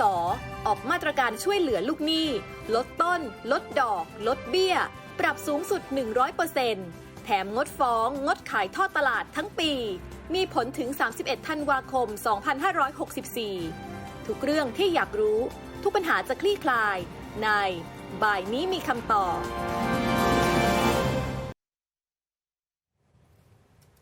สออกมาตรการช่วยเหลือลูกหนี้ ลดต้น ลดดอก ลดเบี้ย ปรับสูงสุด 100%แถมงดฟ้อง งดขายทอดตลาดทั้งปี มีผลถึง 31 ธันวาคม 2564 ทุกเรื่องที่อยากรู้ ทุกปัญหาจะคลี่คลาย ใน บ่ายนี้มีคำตอบ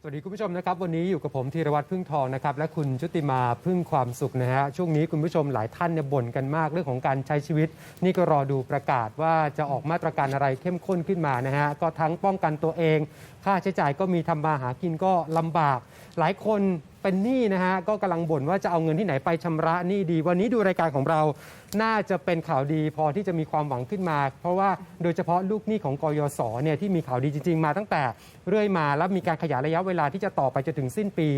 สวัสดีคุณผู้ชมนะครับวันนี้อยู่กับผมธีรวัตรพึ่งทองนะครับและคุณชุติมาพึ่งความสุขนะฮะช่วงนี้คุณผู้ชมหลายท่านเนี่ยบ่นกันมากเรื่องของการใช้ชีวิต นี่ก็รอดูประกาศว่าจะออกมาตรการอะไรเข้มข้นขึ้นมานะฮะก็ทั้งป้องกันตัวเอง ค่าใช้จ่ายก็มีทำมาหากินก็ลำบาก หลายคน เป็นหนี้นะฮะก็กำลังบ่นว่าจะเอาเงินที่ไหนไปชำระหนี้ดี วันนี้ดูรายการของเราน่าจะเป็นข่าวดีพอที่จะมีความหวังขึ้นมา เพราะว่าโดยเฉพาะลูกหนี้ของกยศเนี่ยที่มีข่าวดีจริง ๆ มาตั้งแต่เรื่อยมาแล้วมีการขยายระยะเวลาที่จะต่อไปจนถึงสิ้นปี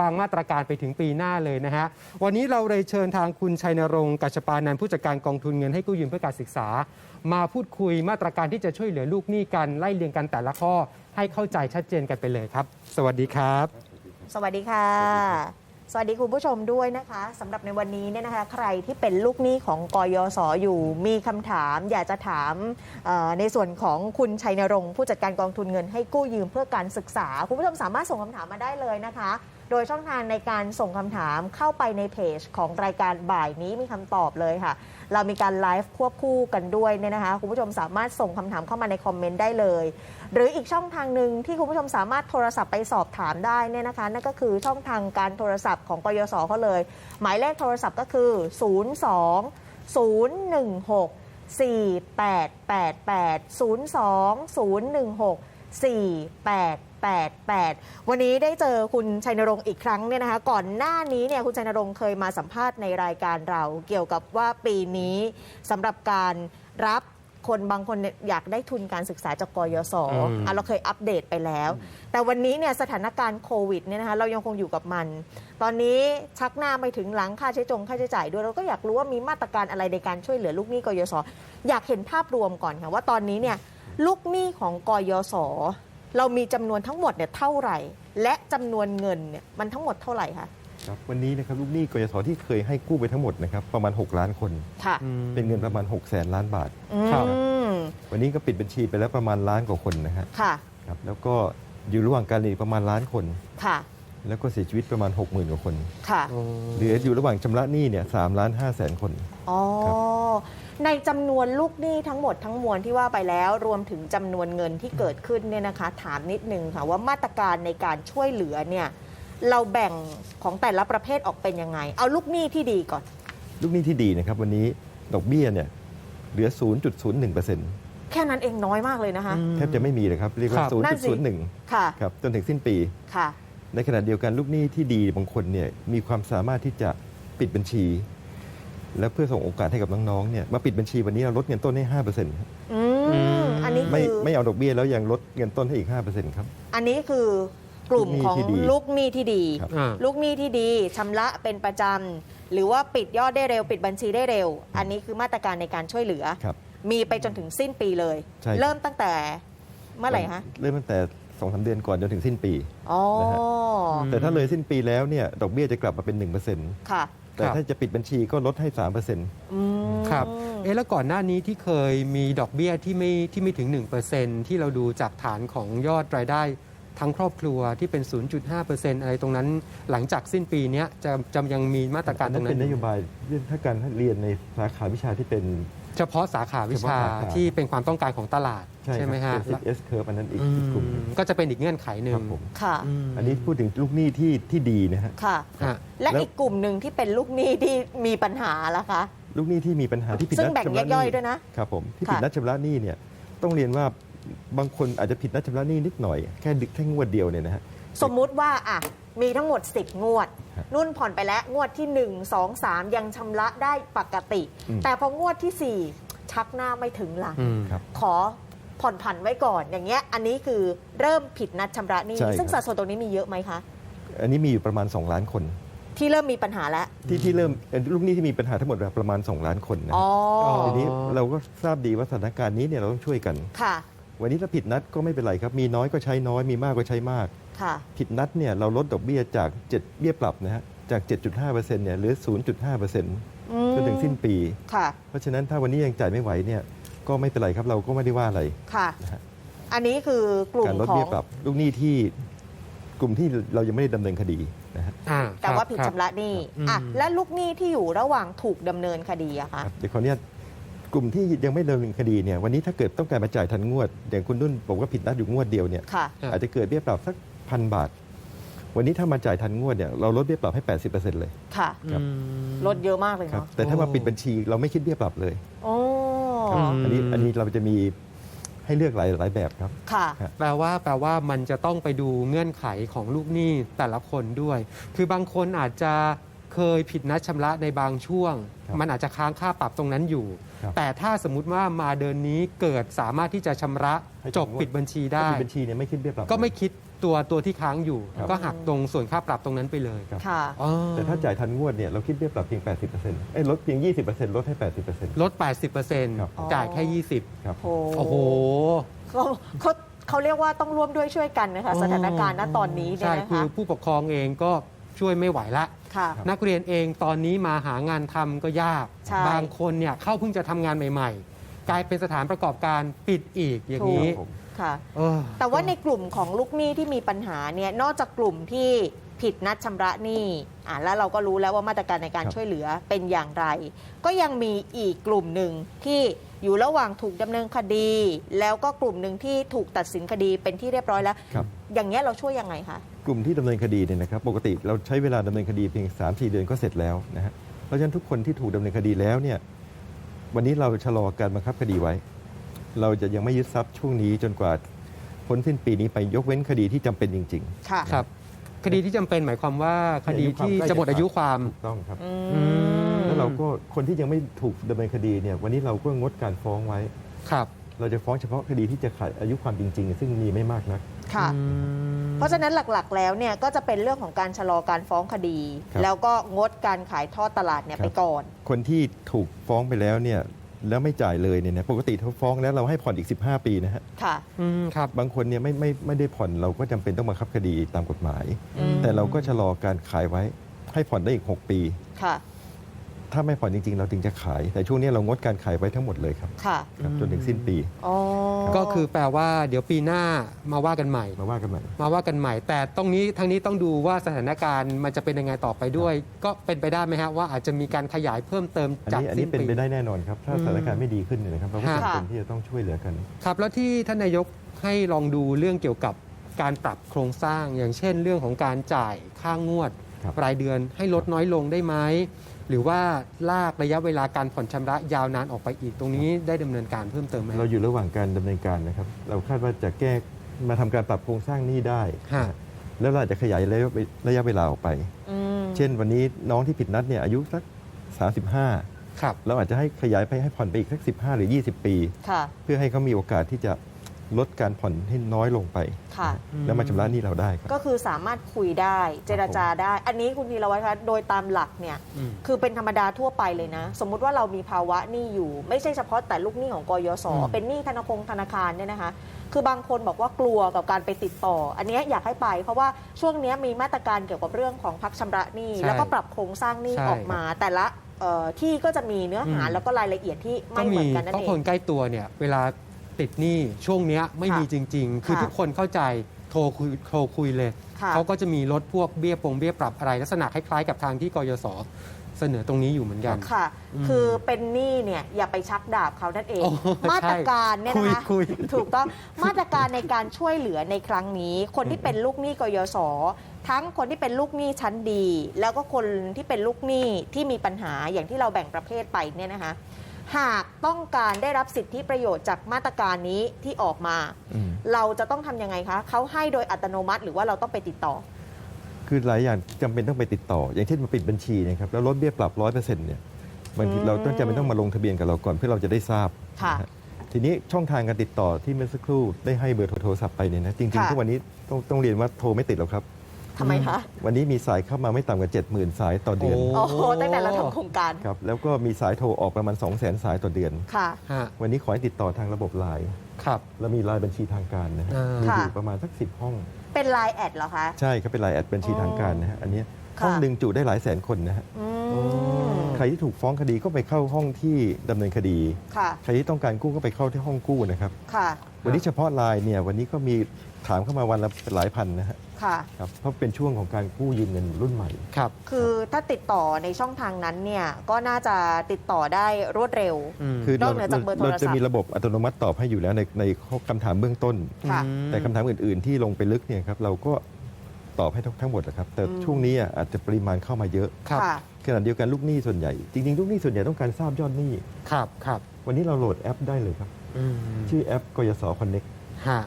บางมาตรการไปถึงปีหน้าเลยนะฮะวันนี้เราเลยเชิญทางคุณชัยนรงค์กัชปานันท์ผู้จัดการกองทุนเงินให้กู้ยืมเพื่อการศึกษา มาพูดคุยมาตรการที่จะช่วยเหลือลูกหนี้กันไล่เรียงกันแต่ละข้อ ให้เข้าใจชัดเจนกันไปเลยครับ สวัสดีครับ สวัสดีค่ะ สวัสดีคุณผู้ชมด้วยนะคะสำหรับในวันนี้เนี่ยนะคะ ใครที่เป็นลูกหนี้ของกยศอยู่มีคำถาม อยากจะถามเอ่อในส่วนของคุณชัยนรงค์ผู้จัดการกองทุนเงินให้กู้ยืมเพื่อการศึกษา คุณผู้ชมสามารถส่งคำถามมาได้เลยนะคะ โดยช่องทางในการส่งคำถามเข้าไปในเพจของรายการบ่ายนี้มีคำตอบเลยค่ะ เรามีการไลฟ์ควบคู่กันด้วยเนี่ยนะคะ คุณผู้ชมสามารถส่งคำถามเข้ามาในคอมเมนต์ได้เลย หรืออีกช่องทางหนึ่งที่คุณผู้ชมสามารถโทรศัพท์ไปสอบถามได้เนี่ยนะคะ นั่นก็คือช่องทางการโทรศัพท์ของกยศเขาเลย หมายเลขโทรศัพท์ก็คือ 02 016 4888 02 016 4888 วันนี้ได้เจอคุณชัยนรงค์อีกครั้งเนี่ยนะคะ ก่อนหน้านี้เนี่ยคุณชัยนรงค์เคยมาสัมภาษณ์ในรายการเรา เกี่ยวกับว่าปีนี้สำหรับการรับคนบางคนเนี่ยอยากได้ทุนการศึกษาจากกยศอืมอะเราเคยอัปเดตไปแล้ว แต่วันนี้เนี่ยสถานการณ์โควิดเนี่ยนะคะเรายังคงอยู่กับมัน ตอนนี้ชักหน้าไปถึงหลังค่าใช้จงค่าใช้จ่ายด้วยเราก็อยากรู้ว่ามีมาตรการอะไรในการช่วยเหลือลูกหนี้กยศอยากเห็นภาพรวมก่อนค่ะว่าตอนนี้เนี่ยลูกหนี้ของกยศ เรามีจำนวนทั้งหมดเนี่ยเท่าไหร่ และจำนวนเงินเนี่ยมันทั้งหมดเท่าไหร่คะครับวันนี้นะครับลูกหนี้กยศที่เคยให้กู้ไปทั้งหมดนะครับประมาณ 6 ล้านคน ค่ะอืม เป็นเงินประมาณ6แสนล้านบาทครับอืมวันนี้ก็ปิดบัญชีไปแล้วประมาณล้านกว่าคนนะฮะค่ะ ครับแล้วก็อยู่ระหว่างการเรียนประมาณล้านคน ค่ะ แล้วก็เสียชีวิตประมาณ 6 0,000กว่าคนค่ะเหลืออยู่ระหว่างชำระหนี้เนี่ยสามล้านห้าแสนคน อ๋อครับในจำนวนลูกหนี้ทั้งหมดทั้งมวลที่ว่าไปแล้วรวมถึงจำนวนเงินที่เกิดขึ้นเนี่ยนะคะ ถามนิดนึงค่ะว่ามาตรการในการช่วยเหลือเนี่ยเราแบ่งของแต่ละประเภทออกเป็นยังไง เอาลูกหนี้ที่ดีก่อน ลูกหนี้ที่ดีนะครับ วันนี้ดอกเบี้ยเนี่ยเหลือ 0.01%แค่นั้นเองน้อยมากเลยนะคะ แทบจะไม่มีเลยครับ เรียกว่า ครับ นั่นสิ 0.01 ค่ะ ครับจนถึงสิ้นปี ค่ะ ในขณะเดียวกันลูกหนี้ที่ดีบางคนเนี่ยมีความสามารถที่จะปิดบัญชี และเพื่อส่งโอกาสให้กับน้องๆเนี่ยมาปิดบัญชีวันนี้เราลดเงินต้นให้ห้าเปอร์เซ็นต์อืมอันนี้ไม่คือไม่เอาดอกเบี้ยแล้วยังลดเงินต้นให้อีกห้าเปอร์เซ็นต์ครับ อันนี้คือกลุ่มของลูกหนี้ที่ดีลูกหนี้ที่ดีครับ อ่า ลูกหนี้ที่ดีชำระเป็นประจำหรือว่าปิดยอดได้เร็ว ปิดบัญชีได้เร็ว อันนี้คือมาตรการในการช่วยเหลือ ครับ มีไปจนถึงสิ้นปีเลย ใช่ครับ เริ่มตั้งแต่เมื่อไหร่คะเริ่มตั้งแต่ สองสาเดือนก่อนจนถึงสิ้นปีอ๋อนะฮะมแต่ถ้าเลยสิ้นปีแล้วเนี่ยดอกเบี้ยจะกลับมาเป็น 1%ค่ะแต่ครับถ้าจะปิดบัญชีก็ลดให้3%อืมครับเอ๊ะแล้วก่อนหน้านี้ที่เคยมีดอกเบี้ยที่ไม่ที่ไม่ถึง 1%ที่เราดูจากฐานของยอดรายได้ทั้งครอบครัวที่เป็น 0.5%อะไรตรงนั้น หลังจากสิ้นปีเนี้ยจะจะยังมีมาตรการตรงนั้เป็นนนโยบายเรื่องถ้าการเรียนในสาขาวิชาที่เป็น เฉพาะสาขาวิชาเฉพาะสาขาที่เป็นความต้องการของตลาดใช่ไหมครัฮะเป็น 10S curve อันนั้นอีกอือีกกลุ่มหนึ่งมก็จะเป็นอีกเงื่อนไขหนึ่คงรับผมค่ะมอันนี้พูดถึงลูกหนี้ที่ที่ดีนะฮะค่ะฮะและแล้วอีกกลุ่มหนึ่งที่เป็นลูกหนี้ที่มีปัญหาล่ะคะ ลูกหนี้ที่มีปัญหาที่ผิดซึ่งนัดแบ่งชำระหย่นี้อยๆด้วยนะครับผมที่ค่ะผิดนัดชำระหนี้เนี่ยต้องเรียนว่าบางคนอาจจะผิดนัดชำระหนี้นิดหน่อยแค่ดึกแค่งวดเดียวเนี่ยนะฮะ สมมุติว่าอะมีทั้งหมด 10 งวดครับนุ่นผ่อนไปแล้วงวดที่ 1 2 3 ยังชำระได้ปกติอืมแต่พองวดที่ 4 ชักหน้าไม่ถึงหลังอืมครับขอผ่อนผันไว้ก่อนอย่างเงี้ยอันนี้คือเริ่มผิดนัดชำระหนี้ใช่ครับซึ่งสัดส่วนตรงนี้มีเยอะไหมคะ อันนี้มีอยู่ประมาณ 2 ล้านคนที่เริ่มมีปัญหาแล้ว ที่ที่เริ่มเอ่อลูกหนี้ที่มีปัญหาทั้งหมดประมาณ 2 ล้านคนนะอ๋ฮะอทีนี้เราก็ทราบดีว่าสถานการณ์นี้เนี่ยเราต้องช่วยกันค่ะ วันนี้ถ้าผิดนัดก็ไม่เป็นไรครับ มีน้อยก็ใช้น้อยมีมากก็ใช้มากค่ะ ผิดนัดเนี่ยเราลดดอกเบี้ยจาก7เบี้ยปรับนะฮะจาก 7.5%เนี่ยเหลือ 0.5%อืมจนถึงสิ้นปีค่ะเพราะฉะนั้นถ้าวันนี้ยังจ่ายไม่ไหวเนี่ยก็ไม่เป็นไรครับเราก็ไม่ได้ว่าอะไรค่ะนะฮะอันนี้คือกลุ่มการลดขอเบี้ยงปรับลูกหนี้ที่กลุ่มที่เรายังไม่ได้ดำเนินคดีนะฮะอ่าแต่ว่าคบผิดคบชำระหนี้อืมอะและลูกหนี้ที่อยู่ระหว่างถูกดำเนินคดีอะคะครับเดี๋ยวขออนุญาตกลุ่มที่ยังไม่ดำเนินคดีเนี่ยวันนี้ถ้าเกิดต้องการมาจ่ายทันงวด อย่างคุณนุ่นบอกว่าผิดนัดอยู่งวดเดียวเนี่ยค่ะครับอาจจะเกิดเบี้ยปรับสัก พันบาท วันนี้ถ้ามาจ่ายทันงวดเนี่ยเราลดเบี้ยปรับให้ 80%เลย ค่ะครับ อืม ลดเยอะมากเลยครับเนาะแต่ถ้ามาโอ้ปิดบัญชีเราไม่คิดเบี้ยปรับเลยโอ้อืมอันนี้อันนี้เราจะมีให้เลือกหลายหลายแบบครับ ค่ะ แปลว่าแปลว่ามันจะต้องไปดูเงื่อนไขของลูกหนี้แต่ละคนด้วย คือบางคนอาจจะเคยผิดนัดชำระในบางช่วง ครับมันอาจจะค้างค่าปรับตรงนั้นอยู่ ครับแต่ถ้าสมมติว่ามาเดินนี้เกิดสามารถที่จะชำระให้จจบบงวด ปิดบัญชีถ้าได้ปิดบัญชีเนี่ยไม่คิดเบี้ยปรับก็ไม่คิด ตัวตัวที่ค้างอยู่ ครับ ก็หักตรงส่วนค่าปรับตรงนั้นไปเลยครับ ค่ะ อ๋อแต่ถ้าจ่ายทันงวดเนี่ยเราคิดเบี้ยปรับเพียง 80%เอ้ยลดเพียง 20%ลดให้ 80%ลด ครับ 80%จ่ายแค่ 20 ครับ โอ้โอ้โห เขาเขาเขาเรียกว่าต้องร่วมด้วยช่วยกันนะคะอ๋อสถานการณ์ณตอนนี้เนี่ยใช่นะคืคะอผู้ปกครองเองก็ช่วยไม่ไหวละ ค่ะครับนักเรียนเองตอนนี้มาหางานทำก็ยาก ใช่บางคนเนี่ยเข้าเพิ่งจะทำงานใหม่ ๆ กลายเป็นสถานประกอบการปิดอีกอย่างนี้ครับผม ค่ะ เออแต่ว่าในกลุ่มของลูกหนี้ที่มีปัญหาเนี่ยนอกจากกลุ่มที่ผิดนัดชำระหนี้อ่าแล้วเราก็รู้แล้วว่ามาตรการในการครับช่วยเหลือเป็นอย่างไร ก็ยังมีอีกกลุ่มหนึ่งที่อยู่ระหว่างถูกดำเนินคดี แล้วก็กลุ่มหนึ่งที่ถูกตัดสินคดีเป็นที่เรียบร้อยแล้ว ครับ อย่างเงี้ยเราช่วยยังไงคะ กลุ่มที่ดำเนินคดีเนี่ยนะครับปกติเราใช้เวลาดำเนินคดีเพียง 3-4 เดือนก็เสร็จแล้วนะฮะเพราะฉะนั้นทุกคนที่ถูกดำเนินคดีแล้วเนี่ยวันนี้เราชะลอการบังคับคดีไว้ เราจะยังไม่ยึดทรัพย์ช่วงนี้จนกว่าพ้นสิ้นปีนี้ไปยกเว้นคดีที่จำเป็นจริงค่ะครับ คดีที่จำเป็นหมายความว่าคดีที่จะหมดอายุความๆถูกต้องครับอือืมแล้วเราก็คนที่ยังไม่ถูกดำเนินคดีเนี่ยวันนี้เราก็งดการฟ้องไว้ ครับเราจะฟ้องเฉพาะคดีที่จะขาดอายุความจริง ๆ ซึ่งมีไม่มากนัก ค่ะ อืม เพราะฉะนั้นหลักๆ แล้วเนี่ยก็จะเป็นเรื่องของการชะลอการฟ้องคดี ครับ แล้วก็งดการขายทอดตลาดเนี่ยครับไปก่อน คนที่ถูกฟ้องไปแล้วเนี่ย แล้วไม่จ่ายเลยเนี่ยนะปกติเขาฟ้องแล้วเราให้ผ่อนอีก 15 ปีนะฮะค่ะ อืมครับ บางคนเนี่ยไม่ไม่ไม่ได้ผ่อนเราก็จำเป็นต้องบังคับคดีตามกฎหมาย อืม แต่เราก็ชะลอการขายไว้ให้ผ่อนได้อีก 6 ปี ค่ะ ถ้าไม่ผ่อนจริง ๆ เราถึงจะขาย แต่ช่วงนี้เรางดการขายไว้ทั้งหมดเลยครับค่ะครับอืมจนถึงสิ้นปี อ๋อก็คือแปลว่าเดี๋ยวปีหน้ามาว่ากันใหม่ มาว่ากันใหม่ มาว่ากันใหม่ แต่ตรงนี้ทางนี้ต้องดูว่าสถานการณ์มันจะเป็นยังไงต่อไปด้วย ก็เป็นไปได้ไหมฮะว่าอาจจะมีการขยายเพิ่มเติมอันจากนี้อันสิ้นี้นเป็นปี ไปได้แน่นอนครับ ถ้าอืมสถานการณ์ไม่ดีขึ้นเนี่ยนะครับเราก็ค่ะ จำเป็นที่จะต้องช่วยเหลือกัน ครับแล้วที่ท่านนายกให้ลองดูเรื่องเกี่ยวกับการปรับโครงสร้าง อย่างเช่น เรื่องของการจ่ายค่างวด ครับรายเดือนให้ลดน้อยลงได้ไหม หรือว่าลากระยะเวลาการผ่อนชำระยาวนานออกไปอีก ตรงนี้ได้ดำเนินการเพิ่มเติมไหมเราอยู่ระหว่างการดำเนินการนะครับ เราคาดว่าจะแก้มาทำการปรับโครงสร้างหนี้ได้ฮะแล้วเราอาจจะขยายระยะระยะเวลาออกไปอืมเช่นวันนี้น้องที่ผิดนัดเนี่ยอายุสัก 35ครับเราอาจจะให้ขยายไปให้ผ่อนไปอีกสัก 15 หรือ 20 ปีค่ะเพื่อให้เขามีโอกาสที่จะ ลดการผ่อนให้น้อยลงไป ค่ะ แล้วมาชำระหนี้เราได้ครับ ก็คือสามารถคุยได้เจรจาได้ อันนี้คุณธีรวัตรคะโดยตามหลักเนี่ย อืม คือเป็นธรรมดาทั่วไปเลยนะ สมมุติว่าเรามีภาวะหนี้อยู่ ไม่ใช่เฉพาะแต่ลูกหนี้ของกยศอืม เป็นหนี้ธนาคารธนาคารเนี่ยนะคะ คือบางคนบอกว่ากลัวกับการไปติดต่อ อันเนี้ยอยากให้ไป เพราะว่าช่วงเนี้ยมีมาตรการเกี่ยวกับเรื่องของพักชำระหนี้ใช่แล้วก็ปรับโครงสร้างหนี้ใช่ ออกมา แต่ละเอ่อที่ก็จะมีเนื้อหาอืมแล้วก็รายละเอียดที่ก็ไม่เหมีมือนกันนั่นก็เอคนง ใกล้ตัวเนี่ยเวลา ติดหนี้ช่วงเนี้ยไม่ค่ะมีจริง ๆ คือค่ะทุกคนเข้าใจโทรคุยโทรคุยเลย ค่ะเขาก็จะมีลดพวกเบี้ยปงเบี้ยปรับอะไร ลักษณะคล้ายๆกับทางที่กยศเสนอตรงนี้อยู่เหมือนกัน ค่ะ อืมคือเป็นหนี้เนี่ยอย่าไปชักดาบเขานั่นเอง โอ้มาตรการเนี่ยคุยนะคะคุย ถูกต้องมาตรการในการช่วยเหลือในครั้งนี้ คนที่เป็นลูกหนี้กยศทั้งคนที่เป็นลูกหนี้ชั้นดี แล้วก็คนที่เป็นลูกหนี้ที่มีปัญหาอย่างที่เราแบ่งประเภทไปเนี่ยนะคะ หากต้องการได้รับสิทธิประโยชน์จากมาตรการนี้ที่ออกมา อืม เราจะต้องทำยังไงคะเขาให้โดยอัตโนมัติ หรือว่าเราต้องไปติดต่อ คือหลายอย่างจำเป็นต้องไปติดต่อ อย่างเช่นมาปิดบัญชีนะครับแล้วลดเบี้ยปรับร้อยเปอร์เซ็นต์เนี่ยบางทีอืม เราต้องจำเป็นต้องมาลงทะเบียนกับเราก่อนเพื่อเราจะได้ทราบ ค่ะนะฮะทีนี้ช่องทางการติดต่อที่เมื่อสักครู่ได้ให้เบอร์โทรศัพท์ไปเนี่ยนะจริงค่ะๆทุกวันนี้ต้องต้องเรียนว่าโทรไม่ติดหรอกครับ ทำไมคะ วันนี้มีสายเข้ามาไม่ต่ำกว่า 70,000 สายต่อเดือนโอ้โอ้โห ตั้งแต่เราทำโครงการ ครับ แล้วก็มีสายโทรออกประมาณ 2 0 0 0 0 0 สายต่อเดือน ค่ะ ฮะวันนี้ขอให้ติดต่อทางระบบไลน์ครับ เรามีไลน์บัญชีทางการนะฮะอ่ามี มีอยู่ค่ะประมาณสักสิบห้อง เป็นไลน์แอดเหรอคะ ใช่ครับเป็นไลน์แอดบัญชีทางการนะฮะอันเนี้ยค่ะ ห้องหนึ่งจุได้หลายแสนคนนะฮะอืโอ้มใครที่ถูกฟ้องคดีก็ไปเข้าห้องที่ดำเนินคดีค่ะใครที่ต้องการกู้ก็ไปเข้าที่ห้องกู้นะครับค่ะวันนี้เฉพาะไลน์เนี่ยวันนี้ก็มีถามเข้ามาวันละหลายพันนะฮะค่ะครับเพราะเป็นช่วงของการกู้ยืมเงินรุ่นใหม่ครับ คือถ้าติดต่อในช่องทางนั้นเนี่ยก็น่าจะติดต่อได้รวดเร็วมคือนอกเหนือจากเบอร์โทรศัพท์เราจะมีระบบอัตโนมัติตอบให้อยู่แล้วในในข้อคำถามเบื้องต้นค่ะอืมแต่คำถามอื่น ๆ ที่ลงไปลึกเนี่ยครับเราก็ ตอบให้ทั้งทั้งหมดนะครับ แต่อืม ช่วงนี้อะอาจจะปริมาณเข้ามาเยอะครับ ค่ะ ขณะเดียวกันลูกหนี้ส่วนใหญ่ จริงๆ ลูกหนี้ส่วนใหญ่ต้องการทราบยอดหนี้ ครับ ครับวันนี้เราโหลดแอปได้เลยครับ อืมชื่อแอปกยศคอนเน็กฮะ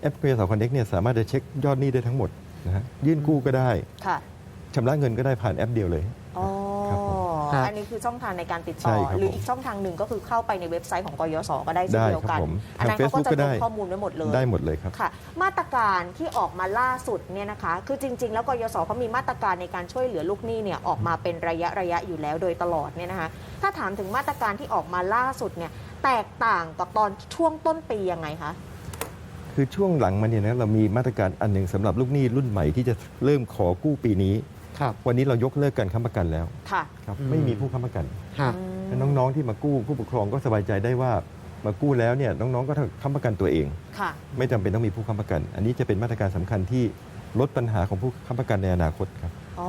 แอปกยศคอนเน็กเนี่ยสามารถจะเช็คยอดหนี้ได้ทั้งหมดนะฮะยื่นกู้ก็ได้ค่ะชำระเงินก็ได้ผ่านแอปเดียวเลย อ๋อครับผม ครับอันนี้คือช่องทางในการติดใช่ต่อครับหรือผม อีกช่องทางหนึ่งก็คือเข้าไปในเว็บไซต์ของกยศก็ได้เช่นได้เดียวครักับนผมอันนั้นทางเขาก็ Facebook จะก็ลได้งข้อมูลไว้หมดเลย ได้หมดเลยครับ ค่ะ มาตรการที่ออกมาล่าสุดเนี่ยนะคะ คือจริง ๆ แล้วกยศเขามีมาตรการในการช่วยเหลือลูกหนี้เนี่ยออกมาเป็นระยะระยะอยู่แล้วโดยตลอดเนี่ยนะคะ ถ้าถามถึงมาตรการที่ออกมาล่าสุดเนี่ยแตกต่างกับตอนช่วงต้นปียังไงคะ คือช่วงหลังมาเนี่ยนะเรามีมาตรการอันหนึ่งสำหรับลูกหนี้รุ่นใหม่ที่จะเริ่มขอกู้ปีนี้ ครับวันนี้เรายกเลิกการค้ำประกันแล้วค่ะครับอืมไม่มีผู้ค้ำประกันฮะอืมน้องๆที่มากู้ผู้ปกครองก็สบายใจได้ว่ามากู้แล้วเนี่ยน้องๆก็ค้ำประกันตัวเอง ค่ะ ไม่จำเป็นต้องมีผู้ค้ำประกัน อันนี้จะเป็นมาตรการสำคัญที่ลดปัญหาของผู้ค้ำประกันในอนาคตครับ อ๋อ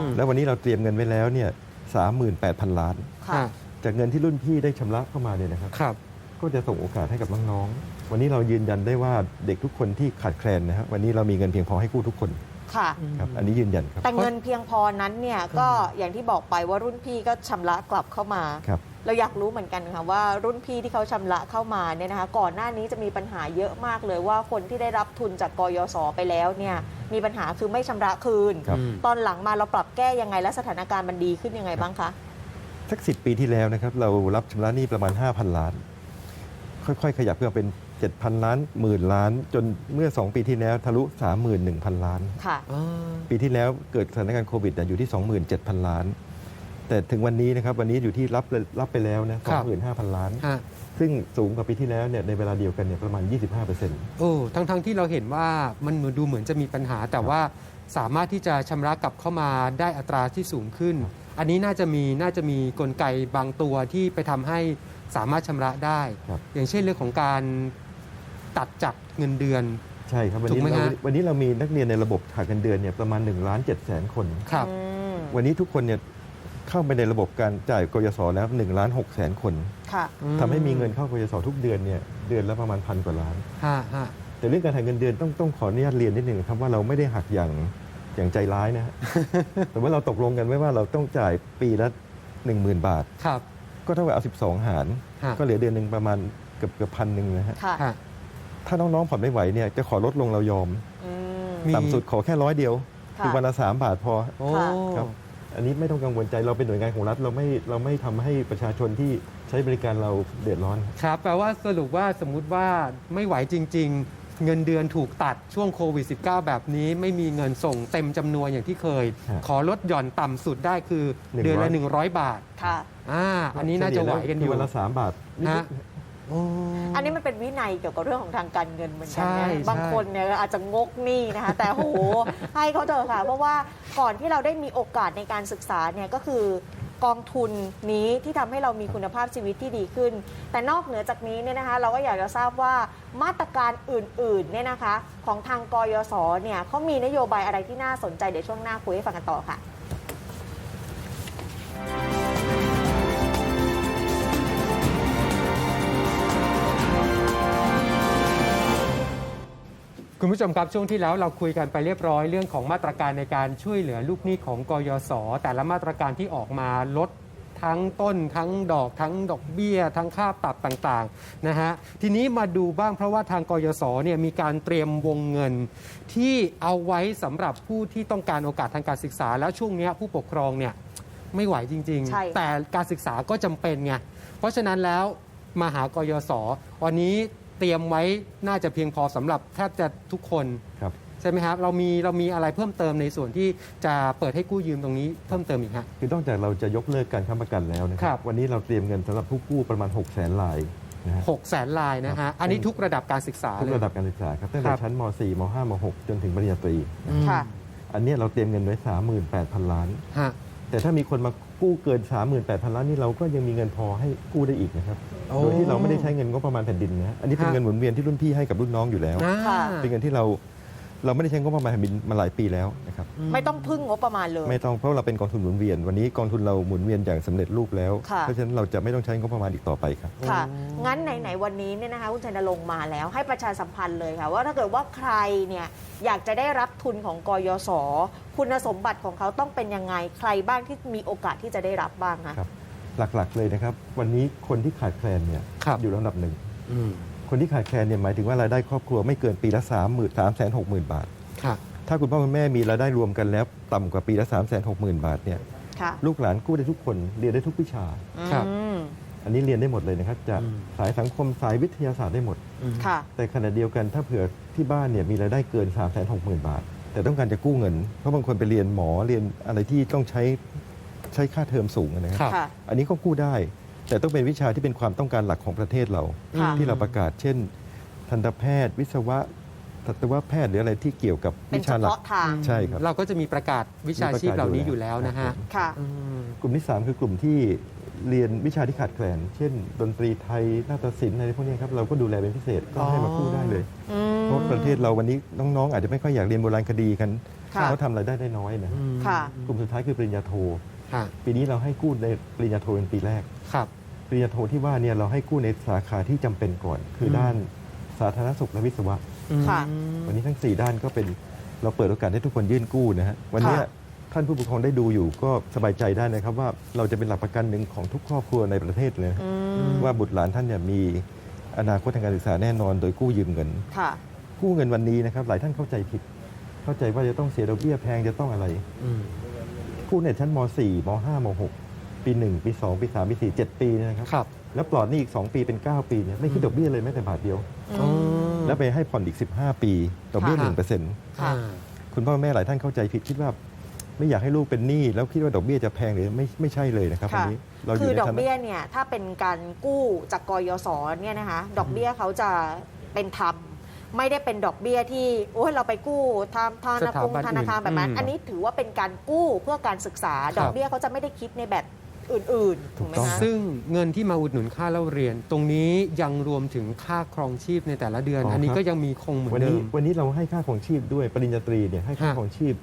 มแล้ววันนี้เราเตรียมเงินไว้แล้วเนี่ยสามหมื่นแปดพันล้าน ค่ะฮะจากเงินที่รุ่นพี่ได้ชำระเข้ามาเนี่ยนะครับ ครับ ก็จะส่งโอกาสให้กับน้องๆ วันนี้เรายืนยันได้ว่าเด็กทุกคนที่ขาดแคลนนะครับวันนี้เรามีเงินเพียงพอให้กู้ทุกคน ค่ะ ครับอันนี้ยืนยันครับ แต่เงินเพียงพอนั้นเนี่ยก็อย่างที่บอกไปว่ารุ่นพี่ก็ชำระกลับเข้ามา ครับ เราอยากรู้เหมือนกันค่ะว่ารุ่นพี่ที่เขาชำระเข้ามาเนี่ยนะคะ ก่อนหน้านี้จะมีปัญหาเยอะมากเลยว่าคนที่ได้รับทุนจากกยศไปแล้วเนี่ยมีปัญหาคือไม่ชำระคืน ครับ อืม ตอนหลังมาเราปรับแก้ยังไงและสถานการณ์มันดีขึ้นยังไงบ้างคะ สักสิปีที่แล้วนะครับ เรารับชำระหนี้ประมาณ 5,000 ล้าน ค่อยๆ ขยับขึ้นมาเป็น 7,000 ล้านหมื่นล้าน จนเมื่อ 2 ปีที่แล้วทะลุ 31,000 ล้าน ค่ะอ่าปีที่แล้วเกิดสถานการณ์โควิดเนี่ยอยู่ที่ 27,000 ล้าน แต่ถึงวันนี้นะครับวันนี้อยู่ที่รับรับไปแล้วนะ25,000 ล้าน ฮะซึ่งสูงกว่าปีที่แล้วเนี่ยในเวลาเดียวกันเนี่ยประมาณ 25%โอ้ทั้งทั้งๆที่เราเห็นว่ามันเหมือนดูเหมือนจะมีปัญหา แต่ว่าสามารถที่จะชำระกลับเข้ามาได้อัตราที่สูงขึ้น อันนี้น่าจะมีน่าจะมีกลไกบางตัวที่ไปทำให้สามารถชำระได้ ครับ อย่างเช่นเรื่องของการ ตัดจากเงินเดือน ใช่ครับวันถูนี้กไหมเราฮะ วันนี้เรามีนักเรียนในระบบหักเงินเดือนเนี่ยประมาณ1ล้าน7แสนคน ครับ อืมวันนี้ทุกคนเนี่ยเข้าไปในระบบการจ่ายกยศแล้ว1ล้าน6แสนคนค่ะ ทำให้มีเงินเข้ากยศทุกเดือนเนี่ยเดือนละประมาณพันกว่าล้าน ฮะฮะ แต่เรื่องการหักเงินเดือนต้องต้องขออนุญาตเรียนนิดหนึ่งครับว่าเราไม่ได้หักอย่างอย่างใจร้ายนะฮะ แต่ว่าเราตกลงกันไว้ว่าเราต้องจ่ายปีละ1 0,000 บาท ครับก็เท่ากับเอา12 หาร ฮะก็เหลือเดือนหนึ่งประมาณเกือบเกือบพันหนึ่งนะฮะ ค่ะ ฮะ ถ้าน้องๆผ่อนไม่ไหวเนี่ยจะขอลดลงเรายอม อืม มี ต่ำสุดขอแค่ร้อยเดียวค่ะคือวันละสามบาทพอโอ้ ค่ะ ครับอันนี้ไม่ต้องกังวลใจเราเป็นหน่วยงานของรัฐเราไม่เราไม่ทำให้ประชาชนที่ใช้บริการเราเดือดร้อน ครับแปลว่าสรุปว่าสมมุติว่าไม่ไหวจริง ๆ เงินเดือนถูกตัดช่วงโควิด -19 แบบนี้ไม่มีเงินส่งเต็มจำนวนอย่างที่เคย ฮะขอลดหย่อนต่ำสุดได้คือ100เดือนละ 100 บาทค่ะ อ่าอันนี้น่าจะไหวกันอคืยู่วันละสามบาทนิดๆฮะโอ้อันนี้มันเป็นวินัยเกี่ยวกับเรื่องของทางการเงินเหมือนกันใช่นะใช่บางคนเนี่ยอาจจะงกหนี้นะคะ แต่โห ให้เขาเถอะค่ะ เพราะว่าก่อนที่เราได้มีโอกาสในการศึกษาเนี่ยก็คือกองทุนนี้ที่ทำให้เรามีคุณภาพชีวิตที่ดีขึ้น แต่นอกเหนือจากนี้เนี่ยนะคะ เราก็อยากจะทราบว่ามาตรการอื่นๆเนี่ยนะคะ ของทางกยศเนี่ยเขามีนโยบายอะไรที่น่าสนใจเดี๋ยวช่วงหน้าคุยให้ฟังกันต่อค่ะ คุณผู้ชมครับช่วงที่แล้วเราคุยกันไปเรียบร้อยเรื่องของมาตรการในการช่วยเหลือลูกหนี้ของกยศแต่ละมาตรการที่ออกมาลดทั้งต้นทั้งดอกทั้งดอกเบี้ย ทั้งค่าปรับต่างๆนะฮะทีนี้มาดูบ้างเพราะว่าทางกยศเนี่ยมีการเตรียมวงเงิน ที่เอาไว้สำหรับผู้ที่ต้องการโอกาสทางการศึกษา แล้วช่วงเนี้ยผู้ปกครองเนี่ยไม่ไหวจริงใช่ๆแต่การศึกษาก็จำเป็นไงเพราะฉะนั้นแล้วมาหากยศวันนี้ เตรียมไว้น่าจะเพียงพอสำหรับแทบจะทุกคนครับ ใช่ไหมครับเรามีเรามีอะไรเพิ่มเติมในส่วนที่จะเปิดให้กู้ยืมตรงนี้เพิ่มเติมอีกฮะ คือนอกจากเราจะยกเลิกการค้ำประกันแล้วนะคครัรับ บ วันนี้เราเตรียมเงินสำหรับผู้กู้ประมาณ 6 0แสนรายนะฮะ หกแสนลายนะครัฮะบ อันนี้ทุกระดับการศึกษาทุกเลย ระดับการศึกษาครับตั้งคแต่รับ ชั้นม .4 ม .5 ม .6 จนถึงปริญญาตรี อืมค่ะ อันเนี้ยเราเตรียมเงินไว้ 38,000 ล้าน ฮะ แต่ถ้ามีคนมา กู้เกิน 38,000 ล้านนี่เราก็ยังมีเงินพอให้กู้ได้อีกนะครับ โอ้ โดยที่เราไม่ได้ใช้เงินงบประมาณแผ่นดินนะอันนี้เป็นฮะเงินหมุนเวียนที่รุ่นพี่ให้กับรุ่นน้องอยู่แล้ว อ่าค่ะเป็นเงินที่เรา เราไม่ได้ใช้งบประมาณแผ่นดินมาหลายปีแล้วนะครับไม่ต้องพึ่งงบประมาณเลย ไม่ต้องเพราะเราเป็นกองทุนหมุนเวียน วันนี้กองทุนเราหมุนเวียนอย่างสำเร็จรูปแล้วค่ะเพราะฉะนั้นเราจะไม่ต้องใช้งบประมาณอีกต่อไปครับค่ะงั้นไหนๆวันนี้เนี่ยนะคะคุณชัยนรงค์มาแล้วให้ประชาสัมพันธ์เลยค่ะว่าถ้าเกิดว่าใครเนี่ยอยากจะได้รับทุนของกยศคุณสมบัติของเขาต้องเป็นยังไงใครบ้างที่มีโอกาสที่จะได้รับบ้างคะครับหลักๆเลยนะครับ วันนี้คนที่ขาดแคลนเนี่ยครับอยู่ลำดับหนึ่งอืม คนที่ขาดแคลนเนี่ยหมายถึงว่ารายได้ครอบครัวไม่เกินปีละ3 3 6 0 0 0 0บาทครับถ้าคุณพ่อคุณแม่มีรายได้รวมกันแล้วต่ำกว่าปีละ 3 6 0 0 0 0 บาทเนี่ยค่ะลูกหลานกู้ได้ทุกคนเรียนได้ทุกวิชา ครับ อืมอันนี้เรียนได้หมดเลยนะครับจะอืม สายสังคมสายวิทยาศาสตร์ได้หมด อืม ค่ะ แต่ขณะเดียวกันถ้าเผื่อที่บ้านเนี่ยมีรายได้เกิน 3 6 0 0 0 0 บาท แต่ต้องการจะกู้เงิน เพราะบางคนไปเรียนหมอเรียนอะไรที่ต้องใช้ใช้ค่าเทอมสูงนะครับครับค่ะ อันนี้ก็กู้ได้ แต่ต้องเป็นวิชาที่เป็นความต้องการหลักของประเทศเรา ค่ะที่เราประกาศ เช่น ทันตแพทย์ วิศวะสัตวแพทย์หรืออะไรที่เกี่ยวกับเป็นวิเฉชาหลักพาะทางใช่ครับ เราก็จะมีประกาศวิชาชีพเหล่านี้อยู่แล้วนะฮะค่ะ อืม กลุ่มที่ 3 คือกลุ่มที่เรียนวิชาที่ขาดแคลน เช่น ดนตรีไทยนาฏศิลป์อะไรพวกนี้ครับ เราก็ดูแลเป็นพิเศษก็ให้มากู้ได้เลย อืม เพราะประเทศเราวันนี้น้องๆ อาจจะไม่ค่อยอยากเรียนโบราณคดีกันค่ะเขาทำรายได้ได้น้อยนะ อืม ค่ะ กลุ่มสุดท้ายคือปริญญาโทค่ะ ปีนี้เราให้กู้ในปริญญาโทเป็นปีแรกครับปริญญาโทที่ว่าเนี่ยเราให้กู้ในสาขาที่จำเป็นก่อน คืออมด้านสาธารณสุขและวิศวะค่ะอืมวันนี้ทั้ง 4 ด้านก็เป็นเราเปิดโอกาสให้ทุกคนยื่นกู้นะฮะวันนี้ค่ะท่านผู้ปกครองได้ดูอยู่ก็สบายใจได้นะครับว่าเราจะเป็นหลักประกันหนึ่งของทุกครอบครัวในประเทศเลยอือืมมว่าบุตรหลานท่านเนี่ยมีอนาคตทางการศึกษาแน่นอนโดยกู้ยืมเงินค่ะกู้เงินวันนี้นะครับหลายท่านเข้าใจผิด เข้าใจว่าจะต้องเสียดอกเบี้ยแพงจะต้องอะไรอืม กู้ในชั้นม .4 ม .5 ม .6 ปี 1 ปี 2 ปี 3 ปี 4 7 ปีเนยนะครับ ครับ แล้วปลอดหนี้อีก 2 ปีเป็น 9 ปีเนี่ยไม่คิดดอกเบี้ยเลยแม้แต่บาทเดียว อืม แล้วไปให้ผ่อนอีก 15 ปีดอกเบี้ยค่ะ1%เปอร์เซ็นต์ค่ะอ่าคุณพ่อแม่หลายท่านเข้าใจผิดคิดว่า ไม่อยากให้ลูกเป็นหนี้แล้วคิดว่าดอกเบี้ยจะแพงหรือไม่ไม่ใช่เลยนะครับค่ะวันนี้เราอคืยู่อในดอกฐานะ เบี้ยเนี่ยถ้าเป็นการกู้จากกยศเนี่ยนะคะ ดอกเบี้ยเขาจะเป็นธรรม ไม่ได้เป็นดอกเบี้ยที่โอ้ยเราไปกู้ทางธนาคารสถาบันธนาคารแบบนั้นอื่นอันนี้ถือว่าเป็นการกู้เพื่อการศึกษาครับดอกเบี้ยเขาจะไม่ได้คิดในแบบอื่นๆ ถูกไหมถูกต้องคะซึ่งเงินที่มาอุดหนุนค่าเล่าเรียน ตรงนี้ยังรวมถึงค่าครองชีพในแต่ละเดือนอ๋ออัอันนี้ครับก็ยังมีคงเหมือวันนเดินี้มวันนี้เราให้ค่าของชีพด้วยปริญญาตรีเนี่ยให้ค่าฮะของชีพ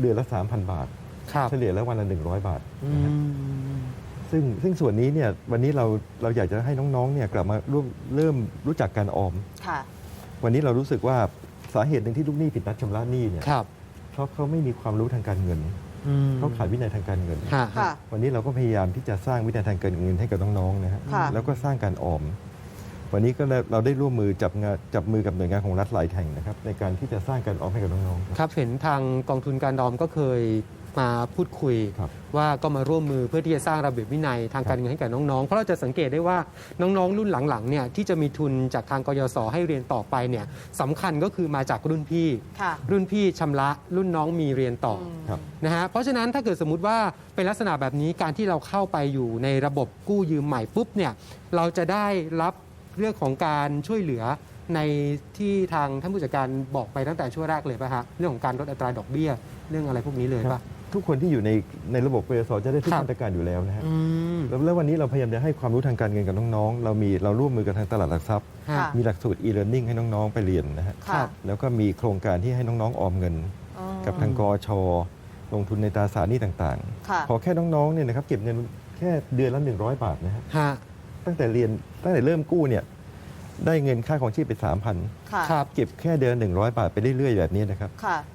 เดือนละ3,000 บาทครับเฉลี่ยแล้ววันละ 100 บาทอืนะฮะมซึ่งซึ่งส่วนนี้เนี่ยวันนี้เราเราอยากจะให้น้องๆเนี่ยกลับมาร่วมเริ่มรู้จักการออมค่ะ วันนี้เรารู้สึกว่าสาเหตุหนึ่งที่ลูกหนี้ผิดนัดชำระหนี้เนี่ยครับเพราะเขาไม่มีความรู้ทางการเงินอืมเขาขาดวินัยทางการเงินฮะ ค่ะ วันนี้เราก็พยายามที่จะสร้างวินัยทางการเงินให้กับน้องๆนะฮะค่ะ แล้วก็สร้างการออม วันนี้ก็ได้เราได้ร่วมมือจับงานจับมือกับหน่วยงานของรัฐหลายแห่งนะครับในการที่จะสร้างการออมให้กับน้องๆครับ ครับเห็นทางกองทุนการออมก็เคย มาพูดคุยครับว่าก็มาร่วมมือเพื่อที่จะสร้างระเบียบวินัยทางการเงินให้กับน้องๆ เพราะเราจะสังเกตได้ว่าน้องๆ รุ่นหลังๆเนี่ยที่จะมีทุนจากทางกยศให้เรียนต่อไปเนี่ยสำคัญก็คือมาจากรุ่นพี่ค่ะรุ่นพี่ชำระรุ่นน้องมีเรียนต่ออมครับนะฮะเพราะฉะนั้นถ้าเกิดสมมติว่าเป็นลักษณะแบบนี้การที่เราเข้าไปอยู่ในระบบกู้ยืมใหม่ปุ๊บเนี่ยเราจะได้รับเรื่องของการช่วยเหลือในที่ทางท่านผู้จัดการบอกไปตั้งแต่ช่วงแรกเลยป่ะฮะเรื่องของการลดอัตราดอกเบี้ย เรื่องอะไรพวกนี้เลยป่ะ ทุกคนที่อยู่ในในระบบกยศจะได้ทุกครับมาตรการอยู่แล้วนะฮะอืมแล้วแล้ววันนี้เราพยายามจะให้ความรู้ทางการเงินกับน้องๆ เรามีเราร่วมมือกับทางตลาดหลักทรัพย์ฮะค่ะมีหลักสูตร e-learning ให้น้องๆไปเรียนนะฮะค่ะ แล้วก็มีโครงการที่ให้น้องๆออมเงิน อ๋อ กับทางกอชลงทุนในตราสารหนี้ต่างค่ะๆ ขอแค่น้องๆเนี่ยนะครับเก็บเงินแค่เดือนละ 100 บาทนะฮะฮะตั้งแต่เรียนตั้งแต่เริ่มกู้เนี่ยได้เงินค่าของชีพไป3,000 ค่ะ ครับ เก็บแค่เดือนละ100 บาทไปเรื่อยๆ แบบนี้นะครับ ค่ะอืม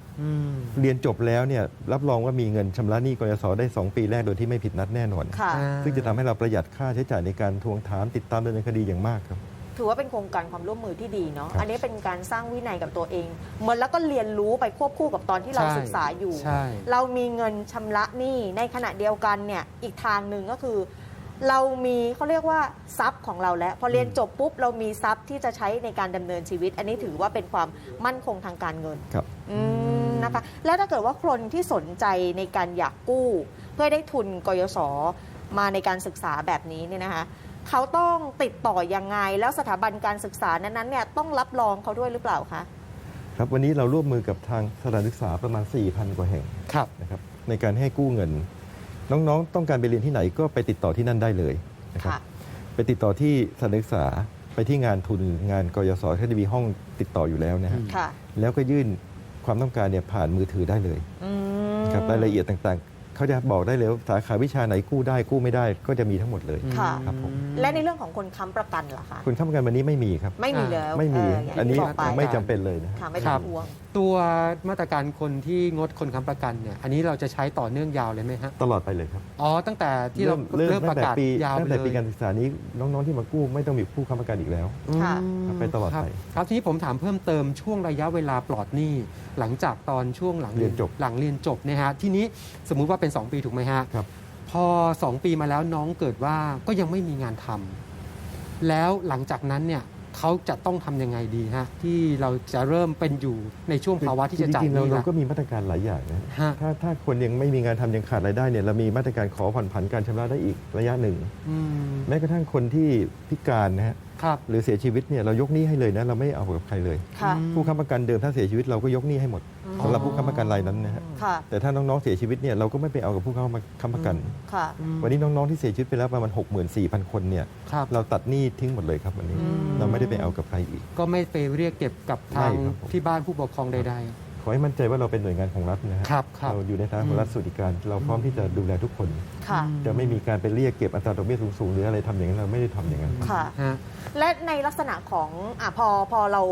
เรียนจบแล้วเนี่ยรับรองว่ามีเงินชำระหนี้กยศได้ 2 ปีแรกโดยที่ไม่ผิดนัดแน่นอน ค่ะ ซึ่งจะทำให้เราประหยัดค่าใช้จ่ายในการทวงถามติดตามดำเนินคดีอย่างมากครับ ถือว่าเป็นโครงการความร่วมมือที่ดีเนาะ ครับ อันนี้เป็นการสร้างวินัยกับตัวเอง เหมือนแล้วก็เรียนรู้ไปควบคู่กับตอนที่เราใช่ศึกษาอยู่ ใช่ เรามีเงินชำระหนี้ในขณะเดียวกันเนี่ย อีกทางหนึ่งก็คือ เรามีเขาเรียกว่าทรัพย์ของเราแล้ว พอเรียนจบปุ๊บเรามีทรัพย์ที่จะใช้ในการดำเนินชีวิต อันนี้ถือว่าเป็นความมั่นคงทางการเงิน ครับอืม นะคะ แล้วถ้าเกิดว่าคนที่สนใจในการอยากกู้ เพื่อได้ทุนกยศมาในการศึกษาแบบนี้เนี่ยนะคะเขาต้องติดต่อยังไง แล้วสถาบันการศึกษานั้นๆเนี่ยต้องรับรองเขาด้วยหรือเปล่าคะครับวันนี้เราร่วมมือกับทางสถานศึกษาประมาณ 4,000 กว่าแห่งครับนะครับในการให้กู้เงิน น้องๆ ต้องการไปเรียนที่ไหนก็ไปติดต่อที่นั่นได้เลยนะครับค่ะไปติดต่อที่สถานศึกษาไปที่งานทุนงานกยศที่จะมีห้องติดต่ออยู่แล้วนะฮะอืมค่ะแล้วก็ยื่น ความต้องการเนี่ยผ่านมือถือได้เลยอืมครับรายละเอียดต่างๆ เขาจะบอกได้เลยว่าสาขาวิชาไหนกู้ได้กู้ไม่ได้ก็จะมีทั้งหมดเลย ค่ะ ครับผม และในเรื่องของคนค้ำประกันล่ะคะ คุณค้ำประกันวันนี้ไม่มีครับ ไม่มีแล้วไม่มี เย่างอันนี้ที่บอกไปไม่จำเป็นเลยนะฮะค่ะ ไม่คต้รัอบงห่วง ตัวมาตรการคนที่งดคนค้ำประกันเนี่ย อันนี้เราจะใช้ต่อเนื่องยาวเลยไหมฮะ ตลอดไปเลยครับอ๋อ ตั้งแต่ที่เราเริ่มประตั้งแต่กาศปียาวตั้ไปงเลแต่ปียการศึกษานี้น้องๆที่มากู้ไม่ต้องมีผู้ค้ำประกันอีกแล้วค่ะอืมครับไปตลอดครับไปครับทีนี้ผมถามเพิ่มเติมช่วงระยะเวลาปลอดหนี้ หลังจากตอนช่วงหลังเรียนจบ หลังเรียนจบเนี่ยฮะ ทีนี้สมมุติว่าเป็น2 ปีถูกไหมฮะครับ พอ 2 ปีมาแล้วน้องเกิดว่าก็ยังไม่มีงานทำแล้วหลังจากนั้นเนี่ยเขาจะต้องทำยังไงดีฮะที่เราจะเริ่มเป็นอยู่ในช่วงภาวะที่จะจ่ายจริงหๆเรานี้เราละก็มีมาตรการหลายอย่างนะฮะถ้าถ้าคนยังไม่มีงานทำยังขาดรายได้เนี่ยเรามีมาตรการขอผ่อนผันการชำระได้อีกระยะหนึ่งอืมแม้กระทั่งคนที่พิการนะฮะ ครับ หรือเสียชีวิตเนี่ยเรายกหนี้ให้เลยนะเราไม่เอากับใครเลย ค่ะอืมผู้ค้ำประกันเดิมถ้าเสียชีวิตเราก็ยกหนี้ให้หมดอืม สำหรับผู้ค้ำประกันรายนั้นนะฮะค่ะ แต่ถ้าน้องๆเสียชีวิตเนี่ยเราก็ไม่ไปเอากับผู้ค้ำค้ำประกัน ค่ะ วันนี้น้องๆที่เสียชีวิตไปแล้วประมาณ 64,000 คนเนี่ยครับ เราตัดหนี้ทิ้งหมดเลยครับวันนี้ อืม เราไม่ได้ไปเอากับใครอีก ก็ไม่ไปเรียกเก็บกับทางไม่ครับผม ที่บ้านผู้ปกครองใด ขอให้มั่นใจว่าเราเป็นหน่วยงานของรัฐนะฮะครับครับเราอยู่ในทางของรัฐสวัสดิการ เราพร้อมที่จะดูแลทุกคน ค่ะ จะไม่มีการไปเรียกเก็บอัตราดอกเบี้ยสูงๆหรืออะไรทำอย่างนั้นเราไม่ได้ทำอย่างนั้นค่ะๆฮะ และในลักษณะของอะพอพอเรา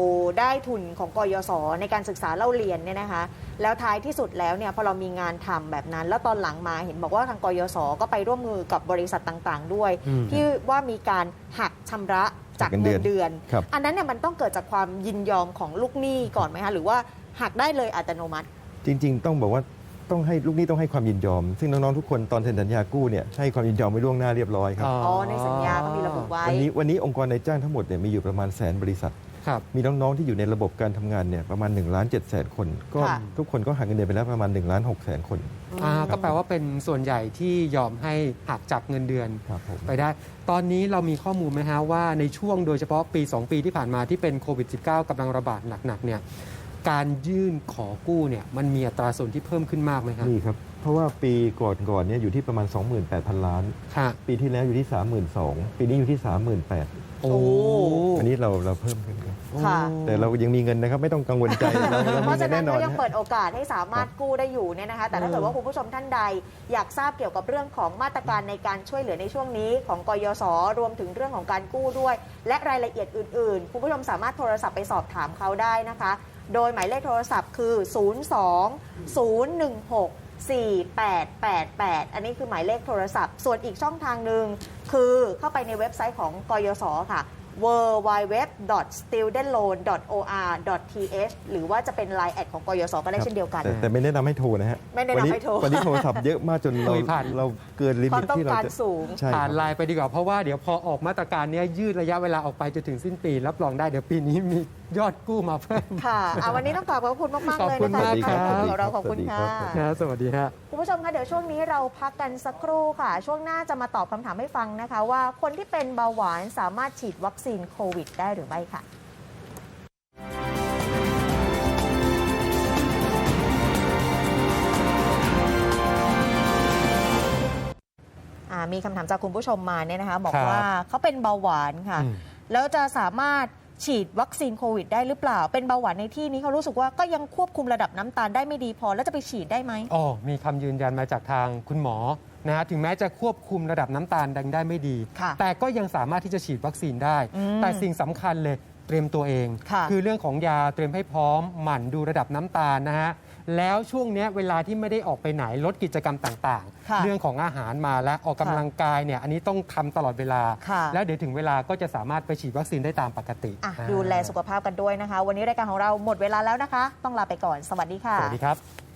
ได้ทุนของกยศในการศึกษาเล่าเรียนเนี่ยนะคะ แล้วท้ายที่สุดแล้วเนี่ยพอเรามีงานทำแบบนั้น แล้วตอนหลังมาเห็นบอกว่าทางกยศก็ไปร่วมมือกับบริษัทต่างๆ ด้วย อืมที่ว่ามีการหักชำระจากจากเงิเงินนเดืเดืออนนครับ อันนั้นเนี่ยมันต้องเกิดจากความยินยอมของลูกหนี้ก่อนไหมคะหรือว่า หักได้เลยอัตโนมัติ จริง ๆ ต้องบอกว่าต้องให้ลูกหนี้ต้องให้ความยินยอม ซึ่งน้อง ๆ ทุกคนตอนเซ็นสัญญากู้เนี่ยให้ความยินยอมไว้ล่วงหน้าเรียบร้อยครับ อ๋อ ในสัญญาก็มีระบุไว้ วันนี้วันนี้องค์กรนายจ้างทั้งหมดเนี่ยมีอยู่ประมาณแสนบริษัท ครับ มีน้อง ๆ ที่อยู่ในระบบการทำงานเนี่ยประมาณ1ล้าน7แสนคน ก็ค่ะ ทุกคนก็หักเงินเดือนไปแล้วประมาณ1ล้าน6แสนคน อ่าก็แปลว่าเป็นส่วนใหญ่ที่ยอมให้หักจากเงินเดือนครับผม ไปได้ ตอนนี้เรามีข้อมูลไหมฮะว่าในช่วงโดยเฉพาะปี 2 ปีที่ผ่านมาที่เป็นโควิด -19 กำลังระบาดหนักๆเนี่ย การยื่นขอกู้เนี่ยมันมีอัตราส่วนที่เพิ่มขึ้นมากไหมครับ นี่ครับ เพราะว่าปีก่อนๆเนี่ยอยู่ที่ประมาณ 28,000 ล้าน ค่ะ ปีที่แล้วอยู่ที่ 32,000ปีนี้อยู่ที่ 38,000โอ้อันนี้เราเราเพิ่มขึ้นครับค่ะ แต่เรายังมีเงินนะครับไม่ต้องกังวลใจเราเราเพมีราะเงิฉะนนั้แน่นนอก็นยังนะ เปิดโอกาสให้สามารถกู้ได้อยู่เนี่ยนะคะ แต่ถ้าเกิดว่าคุณผู้ชมท่านใด อยากทราบเกี่ยวกับเรื่องของมาตรการในการช่วยเหลือในช่วงนี้ของกยศรวมถึงเรื่องของการกู้ด้วย และรายละเอียดอื่น ๆ คุณผู้ชมสามารถโทรศัพท์ไปสอบถามเขาได้นะคะ โดยหมายเลขโทรศัพท์คือ 02 016 4888 อันนี้คือหมายเลขโทรศัพท์ ส่วนอีกช่องทางหนึ่งคือเข้าไปในเว็บไซต์ของกยศค่ะ www.studentloan.or.th หรือว่าจะเป็น Line แอดของกยศก็ได้เช่นเดียวกัน แต่แต่ไม่แนะนำให้โทรนะฮะไม่แนะนำให้โทรวันนี้วันนี้โทรศัพท์เยอะมากจนเราคุยผ่าน เราเกินลิความิมตต้องที่เราการจะสูง ใช่คผ่ารันบไลน์ไปดีกว่าเพราะว่าเดี๋ยวพอออกมาตรการเนี้ยยืดระยะเวลาออกไปจนถึงสิ้นปี รับรองได้เดี๋ยวปีนี้มียอดกู้มาเพิ่ม ค่ะอะวันนี้ต้องขอบพระคุณมาก ๆ เลยขอบคุณนะคะมากที่ครัให้บข้อมูลกับเราขอบคุณสวัสดีค่ะครับ นะสวัสดีฮะ คุณผู้ชมคะเดี๋ยวช่วงนี้เราพักกันสักครู่ค่ะ ช่วงหน้าจะมาตอบคำถามให้ฟังนะคะ ว่าคนที่เป็นเบาหวานสามารถฉีดวัคซีนโควิดได้หรือไม่ค่ะ อ่ามีคำถามจากคุณผู้ชมมาเนี่ยนะคะ บอกครับว่าเขาเป็นเบาหวานค่ะ อืม แล้วจะสามารถ ฉีดวัคซีนโควิดได้หรือเปล่า เป็นเบาหวานในที่นี้เขารู้สึกว่าก็ยังควบคุมระดับน้ำตาลได้ไม่ดีพอ แล้วจะไปฉีดได้ไหม อ๋อมีคำยืนยันมาจากทางคุณหมอนะฮะถึงแม้จะควบคุมระดับน้ำตาลดังได้ไม่ดี ค่ะแต่ก็ยังสามารถที่จะฉีดวัคซีนได้ อืมแต่สิ่งสำคัญเลย เตรียมตัวเองค่ะอเรื่องของยาเตรียมให้พร้อมหมั่นดูระดับน้ำตาลนะฮะแล้วช่วงเนี้ยเวลาที่ไม่ได้ออกไปไหนลดกิจกรรมต่างค่ะๆ เรื่องของอาหารมาและออกกำลังกายเนี่ยอันนี้ต้องทำตลอดเวลา ค่ะ แล้วเดี๋ยวถึงเวลาก็จะสามารถไปฉีดวัคซีนได้ตามปกติอะอ่าดูแลสุขภาพกันด้วยนะคะ วันนี้รายการของเราหมดเวลาแล้วนะคะ ต้องลาไปก่อน สวัสดีค่ะ สวัสดีครับ